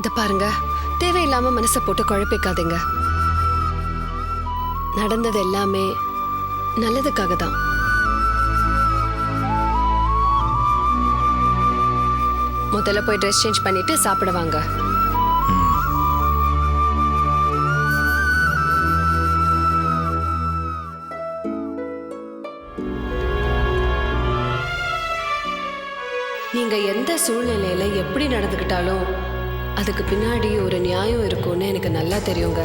இத பாருங்க. தேவையில்லாம மனசை போட்டு குழப்பிக்காதீங்க. நடந்தது எல்லாமே நல்லதுக்காக தான் முதல்ல போய் ட்ரெஸ் சேஞ்ச் பண்ணிட்டு சாப்பிடுவாங்க நீங்க எந்த சூழ்நிலையில எப்படி நடந்துகிட்டாலும் அதுக்கு பின்னாடி ஒரு நியாயம் இருக்கும்னு எனக்கு நல்லா தெரியுங்க.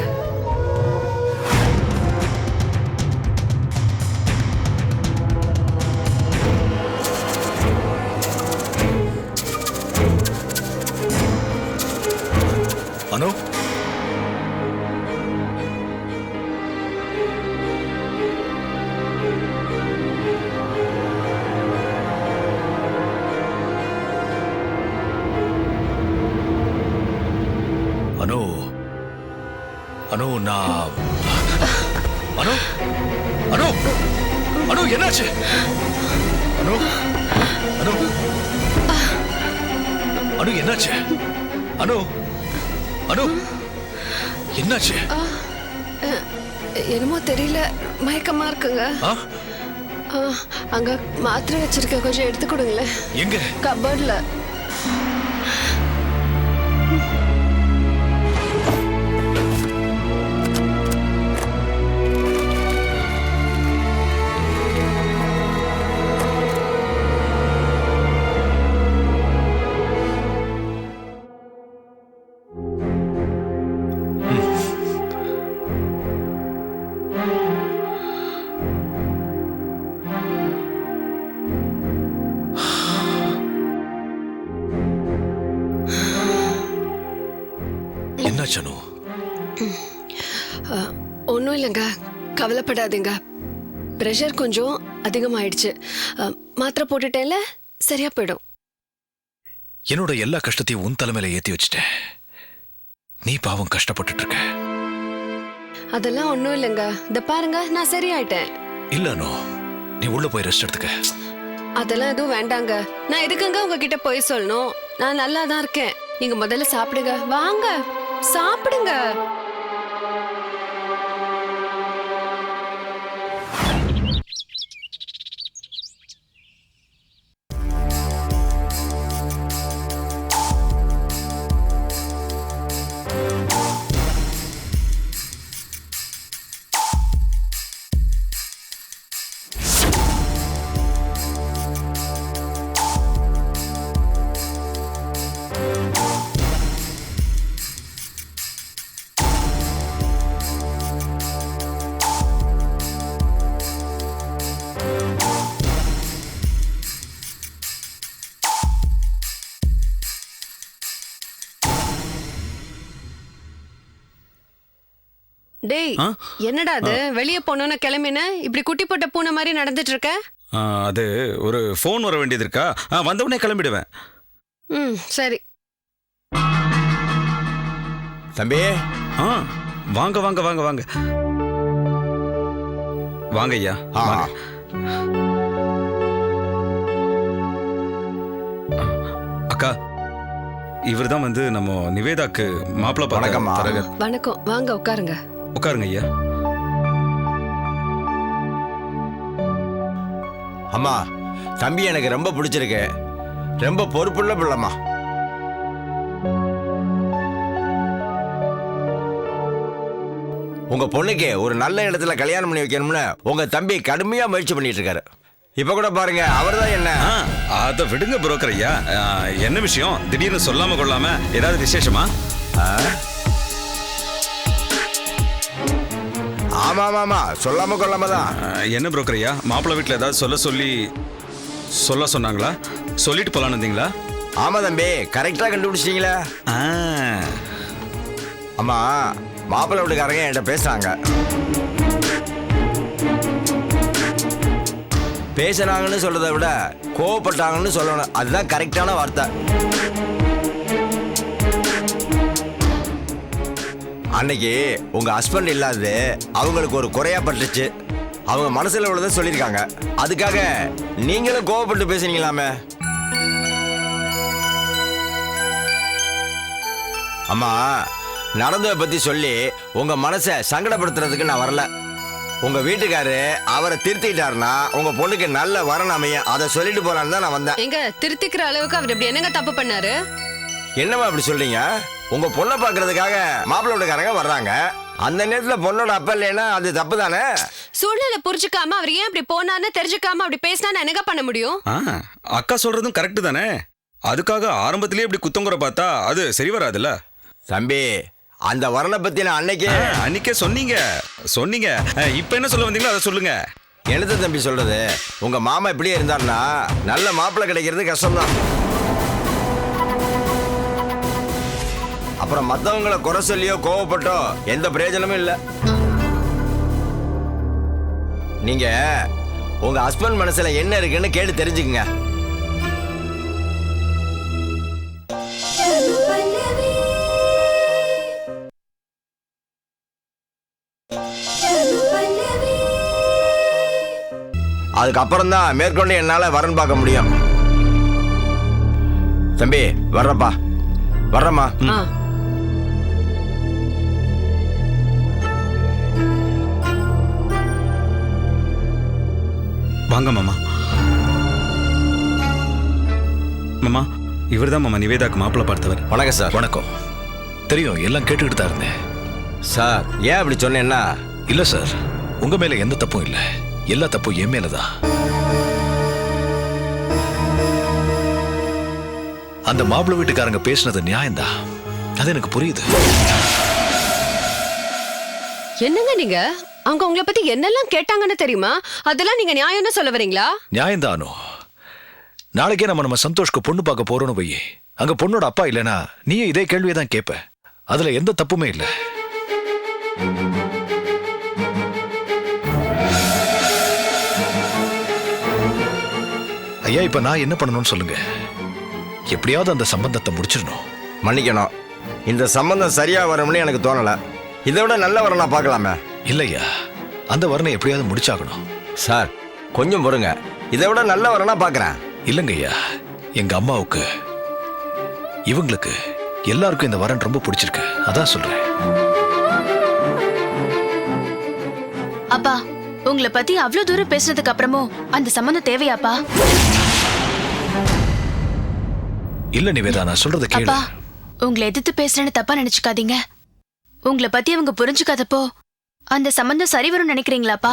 அனு நான் அனு? அனு? அனு என்னாச்சு? அனு? அனு? அனு என்னாச்சு? அனு? அனு? என்னாச்சு? என்னமோ தெரியல. மயக்கமா இருக்குங்க. அங்க மாத்திரை வச்சிருக்க கொஞ்சம் எடுத்து கொடுங்களேன். எங்க? கபர்ட்ல என்னாச்சு அனு? ஒன்றும் இல்லைங்க. கவலைப்படாதீங்க. ப்ரெஷர் கொஞ்சம் அதிகமாயிடுச்சு. மாத்திரை போட்டுட்டேன்ல சரியா போயிடும். என்னோட எல்லா கஷ்டத்தையும் உன் தலைமையில ஏத்தி வச்சுட்டேன். நீ பாவம் கஷ்டப்பட்டுட்டு இருக்க அதெல்லாம் ஒன்றும் இல்லைங்க. இந்த பாருங்க நான் சரியாயிட்டேன். இல்ல அனு நீ உள்ள போய் ரெஸ்ட் எடுத்துக்க. அதெல்லாம் எதுவும் வேண்டாங்க. நான் எதுக்குங்க உங்ககிட்ட போய் சொல்லணும்? நான் நல்லா தான் இருக்கேன். நீங்க முதல்ல சாப்பிடுங்க. வாங்க. சாப்பிடுங்க. டேய் ஆ? என்னடா அது? வெளியே போனோன்னு கிளம்பின? இப்படி குட்டி போட்ட பூனை மாதிரி நடந்துட்டு இருக்க அது ஒரு ஃபோன் வர வேண்டியது இருக்கா? ஆ வந்த உடனே கிளம்பிடுவேன். ம் சரி. தம்பி. ஆ வாங்க வாங்க வாங்க வாங்க. வாங்க ஐயா. அக்கா இவர் தான் வந்து நம்ம நிவேதாக்கு மாப்பிள்ளை. தரகர். வணக்கம். வாங்க உட்காருங்க. உட்காருங்க ஐயா. அம்மா தம்பி எனக்கு ரொம்ப பிடிச்சிருக்கு. ரொம்ப பொறுப்புள்ள பிள்ளைம்மா. உங்க பொண்ணுக்கு ஒரு நல்ல இடத்துல கல்யாணம் பண்ணி வைக்கணும்னு உங்க தம்பி கடுமையா முயற்சி பண்ணிட்டு இருக்காரு இப்ப கூட பாருங்க அவர்தான் என்ன? ஆ அதை விடுங்க புரோக்கர் ஐயா. என்ன விஷயம்? திடீர்னு சொல்லாம கொள்ளாம ஏதாவது விசேஷமா? ஆமா ஆமா ஆமா சொல்லாம கொள்ளாம தான். என்ன புரோக்கர் ஐயா? மாப்பிள்ளை வீட்டில் ஏதாவது சொல்ல சொல்லி சொல்ல சொன்னாங்களா? சொல்லிட்டு போலான்னு இருந்தீங்களா? ஆமா தம்பி கரெக்டா கண்டுபிடிச்சிட்டீங்களா. ஆ. அம்மா மாப்பிள்ளை வீட்டுக்காரங்க என்கிட்ட பேசுறாங்க. பேசுனாங்கன்னு சொல்றதை விட கோவப்பட்டாங்கன்னு சொல்லணும். அதுதான் கரெக்டான வார்த்தை. அன்னைக்கு உங்க ஹஸ்பண்ட் இல்லாதது அவங்களுக்கு ஒரு குறையா பட்டுச்சு. அவங்க மனசுல உள்ளதை சொல்லியிருக்காங்க. அதுக்காக நீங்களும் கோவப்பட்டு பேசுனீங்களாமே? அம்மா நடந்ததை பத்தி சொல்லி உங்க மனசை சங்கடப்படுத்துறதுக்கு நான் வரல. உங்க வீட்டுக்காரு அவரை திருத்திட்டாருன்னா உங்க பொண்ணுக்கு நல்ல வரன் அமையும் அதை சொல்லிட்டு போலான்னு தான் நான் வந்தேன். எங்க திருத்திக்கிற அளவுக்கு அவர் இப்படி என்னங்க தப்பு பண்ணாரு? என்னம்மா அப்படி சொல்றீங்க? உங்க பொண்ணை பார்க்கறதுக்காக மாப்பிள்ளை வீட்டுக்காரங்க வர்றாங்க. அந்த நேரத்துல பொண்ணோட அப்பா இல்லைன்னா அது தப்பு தானே சூழ்நிலை புரிஞ்சுக்காம அவர் ஏன் அப்படி போனான்னு தெரிஞ்சுக்காம அப்படி பேசினா என்னங்க பண்ண முடியும்? ஆ அக்கா சொல்றதும் கரெக்டு தானே? அதுக்காக ஆரம்பத்திலேயே இப்படி குத்தங்குற பார்த்தா அது சரி வராதுல்ல? தம்பி அந்த வரனை பத்தி நான் அன்னைக்கே ஆ, அன்னைக்கே சொன்னீங்க. சொன்னீங்க. ஆ, இப்ப என்ன சொல்ல வந்தீங்களோ அதை சொல்லுங்க. என்னது தம்பி சொல்றது? உங்க மாமா இப்படியே இருந்தாருன்னா நல்ல மாப்பிள்ளை கிடைக்கிறது கஷ்டம்தான். அப்புறம் மத்தவங்களை குறை சொல்லியோ கோவப்பட்டோ எந்த பிரயோஜனமும் இல்லை. நீங்க உங்க ஹஸ்பண்ட் மனசுல என்ன இருக்குன்னு கேட்டு தெரிஞ்சுக்குங்க. அதுக்கப்புறம் தான் மேற்கொண்டு என்னால வரன் பார்க்க முடியும். தம்பி வர்றப்பா. வர்றம்மா. வாங்க மாமா. மாமா இவர்தான் மாமா நிவேதாக்கு மாப்பிள்ளை பார்த்தவர். வணக்கம் சார். வணக்கம். தெரியும் எல்லாம் கேட்டுக்கிட்டு தான் இருந்தேன். சார் ஏன் அப்படி சொன்னேன்னா? இல்ல சார். உங்க மேல எந்த தப்பும் இல்ல. எல்லா தப்பும் என் மேலதான் அந்த மாப்பிள்ளை வீட்டுக்காரங்க பேசுனது நியாயம்தான். அது எனக்கு புரியுது. என்னங்க நீங்க? அவங்க உங்களை பத்தி என்னெல்லாம் கேட்டாங்கன்னு தெரியுமா? அதெல்லாம் நீங்க நியாயம்னு சொல்ல வரீங்களா? நியாயம்தானோ? நாளைக்கே நம்ம நம்ம சந்தோஷ்க்கு பொண்ணு பார்க்க போறோம்னு போய் அங்க பொண்ணோட அப்பா இல்லனா நீயே இதே கேள்வியை தான் கேட்ப அதுல எந்த தப்புமே இல்ல. ஐயா இப்ப நான் என்ன பண்ணணும்னு சொல்லுங்க? எப்படியாவது அந்த சம்பந்தத்தை முடிச்சிடணும். மன்னிக்கணும். இந்த சம்பந்தம் சரியா வரும்னு எனக்கு தோணல. இதை விட நல்ல வரனா பார்க்கலாமே. இல்லையா? அந்த வரணை எப்படியாவது முடிச்சாகணும். சார் கொஞ்சம் பொறுங்க. இதை விட நல்ல வரனா பார்க்கறேன். இல்லைங்கய்யா எங்க அம்மாவுக்கு இவங்களுக்கு எல்லாருக்கும் இந்த வரன் ரொம்ப பிடிச்சிருக்கு. அதான் சொல்றேன். அப்பா உங்களை பத்தி அவ்ளோ தூரம் பேசுனதுக்கு அப்புறமும் அந்த சம்மந்தம் தேவையாப்பா? இல்ல நிவேதா நான் சொல்றத கேளு. அப்பா உங்களை எதிர்த்து பேசுறேன்னு தப்பா நினைச்சுக்காதீங்க. உங்களை பத்தி அவங்க புரிஞ்சுக்காதப்போ அந்த சம்மந்தம் சரி வரும்னு நினைக்கிறீங்களாப்பா?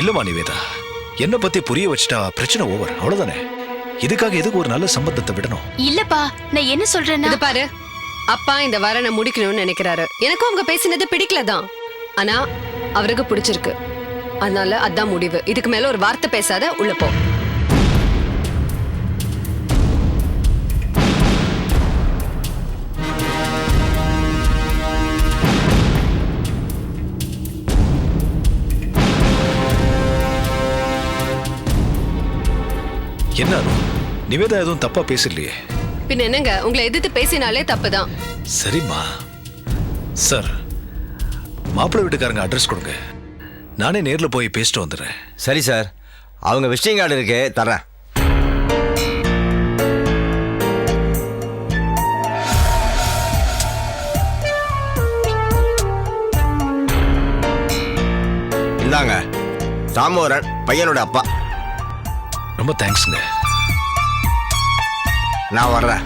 இல்லம்மா நிவேதா. என்ன பத்தி புரிய வச்சுட்டா பிரச்சனை ஓவர் அவ்வளவுதானே? இதுக்காக எதுக்கு ஒரு நல்ல சம்பந்தத்தை விடணும்? இல்லப்பா நான் என்ன சொல்றேன்னா இது பாரு. அப்பா இந்த வரனை முடிக்கணும்னு நினைக்கிறாரு. எனக்கும் அவங்க பேசினது பிடிக்கல தான் ஆனா அவருக்கு பிடிச்சிருக்கு. அதனால அதான் முடிவு. இதுக்கு மேல ஒரு வார்த்தை பேசாத உள்ள போ. என்ன அனு? நிவேதா எதுவும் தப்பா பேசலையே. பின்ன என்னங்க? உங்களை எதிர்த்து பேசினாலே தப்புதான். சரிம்மா. சார் மாப்பிள்ளை வீட்டுக்காரங்க அட்ரஸ் கொடுங்க. நானே நேர்ல போய் பேசிட்டு வந்துடுறேன். சரி சார். அவங்க விசிட்டிங் கார்டு இருக்கு தரேன் இந்தாங்க தாமோதரன் பையனோட அப்பா. ரொம்ப தேங்க்ஸ்ங்க. நான் வர்றேன்.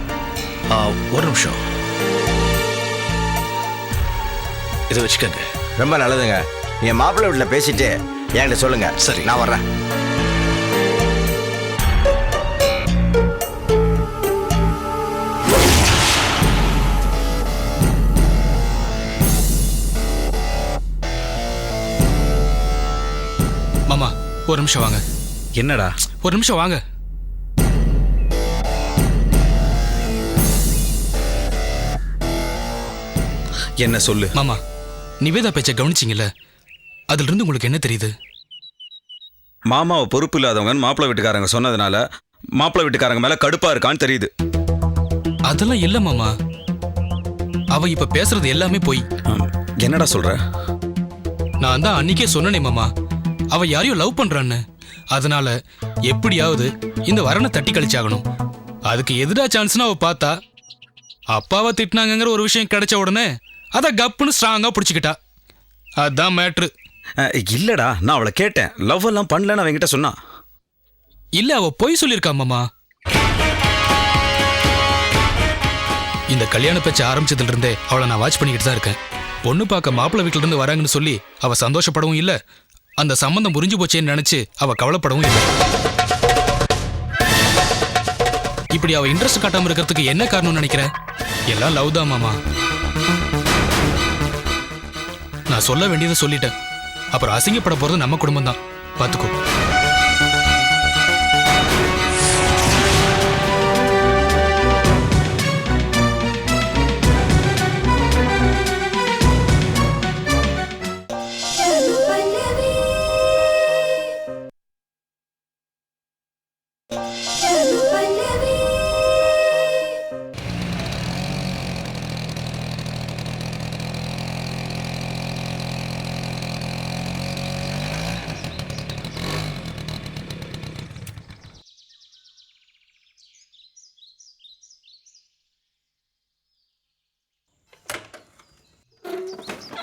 ஆ, ஒரு நிமிஷம். இதை வச்சுக்கோங்க. ரொம்ப நல்லதுங்க. என் மாப்பிள்ளை வீட்டில் பேசிட்டு என்கிட்ட சொல்லுங்க. சரி. நான் வர்றேன். மாமா ஒரு நிமிஷம் வாங்க. என்னடா? ஒரு நிமிஷம் வாங்க. என்ன சொல்லு? மாமா நிவேதா பேச்சை கவனிச்சிங்கல்ல? அதுல இருந்து உங்களுக்கு என்ன தெரியுது? மாமாவை பொறுப்பு இல்லாதவங்கன்னு மாப்பிள்ளை வீட்டுக்காரங்க சொன்னதுனால மாப்பிள்ளை வீட்டுக்காரங்க மேல கடுப்பா இருக்கான்னு தெரியுது. அதெல்லாம் இல்ல மாமா. அவ இப்ப பேசுறது எல்லாமே போய். என்னடா சொல்ற? நான் தான் அன்னைக்கே சொன்னனே மாமா. அவ யாரையும் லவ் பண்றான்னு. அதனால எப்படியாவது இந்த வரனை தட்டி கழிச்சாகணும். அதுக்கு எதிரா சான்ஸ்னு அவ பார்த்தா அப்பாவை திட்டினாங்கங்கிற ஒரு விஷயம் கிடைச்ச உடனே அதை கப்புன்னு ஸ்ட்ராங்கா பிடிச்சிக்கிட்டா. அதான் மேட்ரு இல்லடா நான் அவளை கேட்டேன். லவ் எல்லாம் பண்ணலன்னு அவன்கிட்ட சொன்னா இல்ல அவ பொய் சொல்லியிருக்கா மாமா. இந்த கல்யாண பேச்சு ஆரம்பிச்சதுல இருந்தே அவளை நான் வாட்ச் பண்ணிக்கிட்டு தான் இருக்கேன். பொண்ணு பார்க்க மாப்பிள்ளை வீட்டுல இருந்து வராங்கன்னு சொல்லி அவ சந்தோஷப்படவும் இல்ல. அந்த சம்பந்தம் முறிஞ்சு போச்சேன்னு நினைச்சு அவ கவலைப்படவும் இல்லை. இப்படி அவ இன்ட்ரெஸ்ட் காட்டாம இருக்கிறதுக்கு என்ன காரணம்னு நினைக்கிறேன் எல்லாம் லவ் தான் மாமா. நான் சொல்ல வேண்டியதை சொல்லிட்டேன். அப்புறம் அசிங்கப்பட போறது நம்ம குடும்பம் தான் பாத்துக்கோ.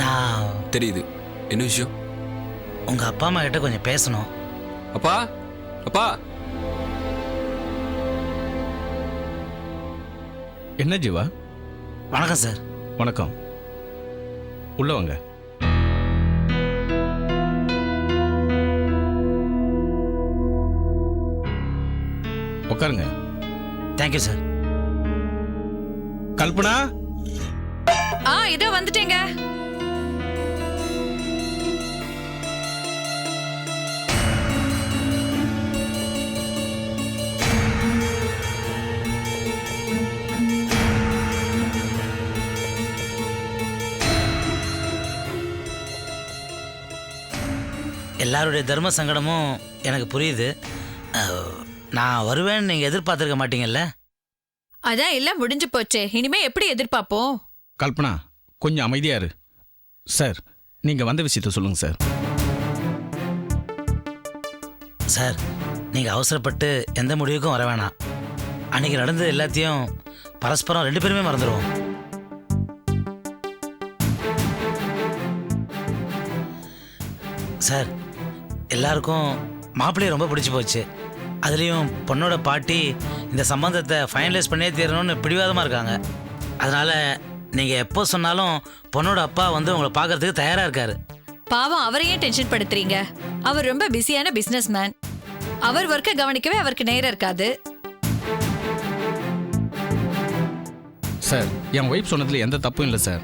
நான் தெரியுது. என்ன விஷயம்? உங்க அப்பா அம்மா கிட்ட கொஞ்சம் பேசணும். அப்பா? அப்பா? என்ன ஜீவா? வணக்கம் சார். வணக்கம். உள்ள வாங்க. உட்காருங்க தேங்க்யூ சார் கல்பனா? ஆ இதோ வந்துட்டேங்க. எல்லாருடைய தர்ம சங்கடமும் எனக்கு புரியுது. அஹ், நான் வருவேன்னு நீங்க எதிர்பார்த்திருக்க மாட்டீங்கல்ல? அதான் எல்லாம் முடிஞ்சு போச்சே. இனிமே எப்படி எதிர்பார்ப்போம்? கல்பனா கொஞ்சம் அமைதியா இரு. சார் நீங்க வந்த விஷயத்த சொல்லுங்க சார். சார் நீங்க அவசரப்பட்டு எந்த முடிவுக்கும் வர வேணாம். அன்னைக்கு நடந்தது எல்லாத்தையும் பரஸ்பரம் ரெண்டு பேருமே மறந்துடுவோம் சார் எல்லாருக்கும் மாப்பிள்ளையை ரொம்ப பிடிச்சி போச்சு. அதுலேயும் பொண்ணோட பாட்டி இந்த சம்பந்தத்தை ஃபைனலைஸ் பண்ணியே தீரணும்னு பிடிவாதமாக இருக்காங்க. அதனால் நீங்கள் எப்போ சொன்னாலும் பொண்ணோட அப்பா வந்து உங்களை பார்க்கறதுக்கு தயாராக இருக்காரு. பாவம் அவரையே டென்ஷன் படுத்துறீங்க? அவர் ரொம்ப பிஸியான பிசினஸ் மேன் அவர் ஒர்க்கை கவனிக்கவே அவருக்கு நேரம் இருக்காது. சார் என் ஒய்ஃப் சொன்னதுல எந்த தப்பும் இல்லை சார்.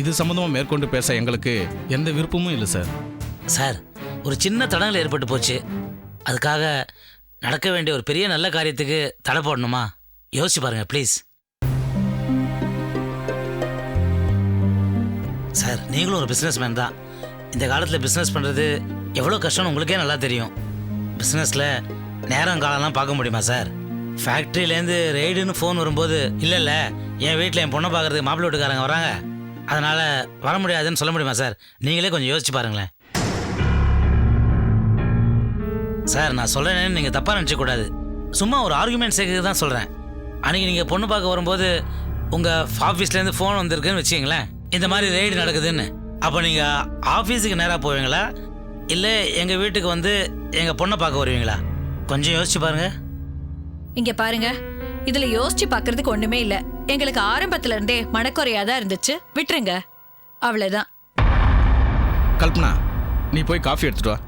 இது சம்மந்தமா மேற்கொண்டு பேச எங்களுக்கு எந்த விருப்பமும் இல்லை சார். சார் ஒரு சின்ன தடங்கள் ஏற்பட்டு போச்சு. அதுக்காக நடக்க வேண்டிய ஒரு பெரிய நல்ல காரியத்துக்கு தடை போடணுமா? யோசிச்சு பாருங்க ப்ளீஸ் சார் நீங்களும் ஒரு பிஸ்னஸ் மேன் தான். இந்த காலத்தில் பிஸ்னஸ் பண்ணுறது எவ்வளோ கஷ்டம்னு உங்களுக்கே நல்லா தெரியும். பிஸ்னஸில் நேரம் காலம்லாம் பார்க்க முடியுமா சார்? ஃபேக்ட்ரியிலேருந்து ரெய்டுன்னு ஃபோன் வரும்போது இல்லை இல்லை என் வீட்டில் என் பொண்ணை பார்க்கறதுக்கு மாப்பிள்ளை வீட்டுக்காரங்க வராங்க. அதனால் வர முடியாதுன்னு சொல்ல முடியுமா சார்? நீங்களே கொஞ்சம் யோசிச்சு பாருங்களேன். சார் நான் சொல்கிறேன்னு நீங்கள் தப்பாக நினச்சக்கூடாது சும்மா ஒரு ஆர்குமெண்ட் சேர்க்க தான் சொல்கிறேன் அன்றைக்கி நீங்கள் பொண்ணு பார்க்க வரும்போது உங்கள் ஆஃபீஸ்லேருந்து ஃபோன் வந்திருக்குன்னு வச்சுங்களேன் இந்த மாதிரி ரெய்டு நடக்குதுன்னு. அப்போ நீங்கள் ஆஃபீஸுக்கு நேராக போவீங்களா? இல்லை எங்கள் வீட்டுக்கு வந்து எங்கள் பொண்ணை பார்க்க வருவீங்களா? கொஞ்சம் யோசிச்சு பாருங்க. இங்க பாருங்க. இதுல யோசிச்சு பார்க்கிறதுக்கு ஒண்ணுமே இல்ல. எங்களுக்கு ஆரம்பத்துல இருந்தே மனக்குறையா தான் இருந்துச்சு. விட்டுருங்க. அவ்வளவுதான். கல்பனா நீ போய் காஃபி எடுத்துட்டு வா.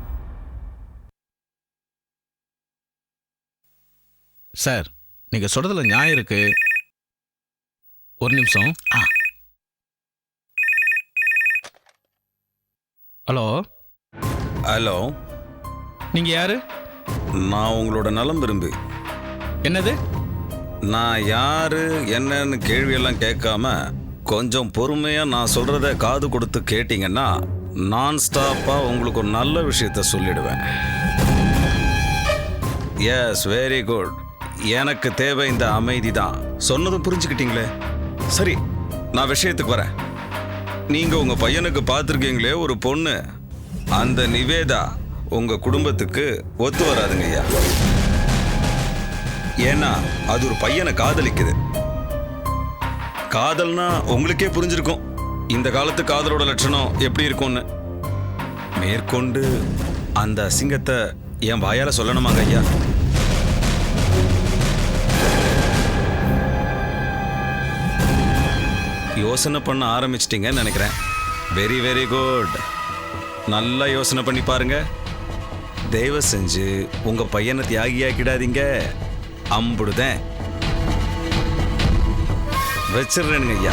சார் நீங்க சொல்றதுல நியாயம் இருக்கு. ஒரு நிமிஷம். ஆ. ஹலோ? ஹலோ. நீங்க யாரு? நான் உங்களோட நலம் விரும்பு. என்னது? நான் யாரு என்னன்னு கேள்வியெல்லாம் கேட்காம கொஞ்சம் பொறுமையா நான் சொல்றத காது கொடுத்து கேட்டீங்கன்னா நான் ஸ்டாப்பா உங்களுக்கு ஒரு நல்ல விஷயத்த சொல்லிடுவேன். எஸ் வெரி குட் எனக்கு தேவை இந்த அமைதி தான் சொன்னதும் புரிஞ்சுக்கிட்டீங்களே? சரி நான் விஷயத்துக்கு வரேன். நீங்கள் உங்கள் பையனுக்கு பார்த்துருக்கீங்களே ஒரு பொண்ணு. அந்த நிவேதா உங்கள் குடும்பத்துக்கு ஒத்து வராதுங்க ஐயா. ஏன்னா அது ஒரு பையனை காதலிக்குது. காதல்னா உங்களுக்கே புரிஞ்சிருக்கும். இந்த காலத்து காதலோட லட்சணம் எப்படி இருக்கும்னு. மேற்கொண்டு அந்த அசிங்கத்தை என் வாயால் சொல்லணுமாங்க ஐயா. யோசனை பண்ண ஆரம்பிச்சிட்டிங்கன்னு நினைக்கிறேன். வெரி வெரி குட் நல்லா யோசனை பண்ணி பாருங்க. தயவு செஞ்சு உங்கள் பையனை தியாகியாக்கிடாதீங்க அம்புடுதேன். வச்சிடுறேனுங்க ஐயா.